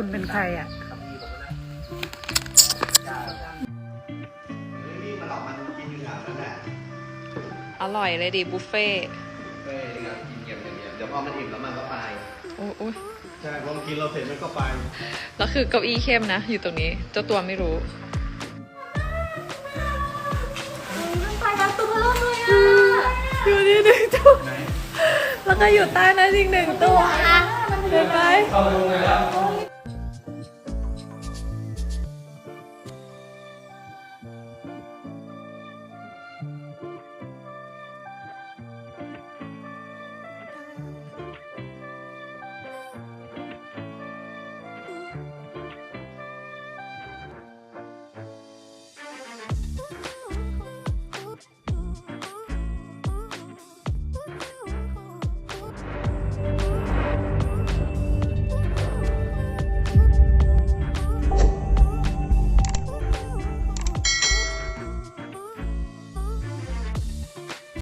คุณเป็นใครอะอร่อยเลยดิบุฟเฟ่ต์เฟ่ยนี่ไงกินเงียบเงี้ยเดี๋ยวพอมันอิ่มแล้วมันก็ไปโอ้ยใช่พอกินเราเสร็จมันก็ไป แล้วคือเก้าอี้เข้มนะ อยู่ตรงนี้ เจ้าตัวไม่รู้ไปแล้วตัวเริ่มเลยอะอยู่นี่หนึ่งตัวแล้วก็อยู่ใต้นั้นอีกหนึ่งตัวเดินไปเข้าลงเลยแล้ว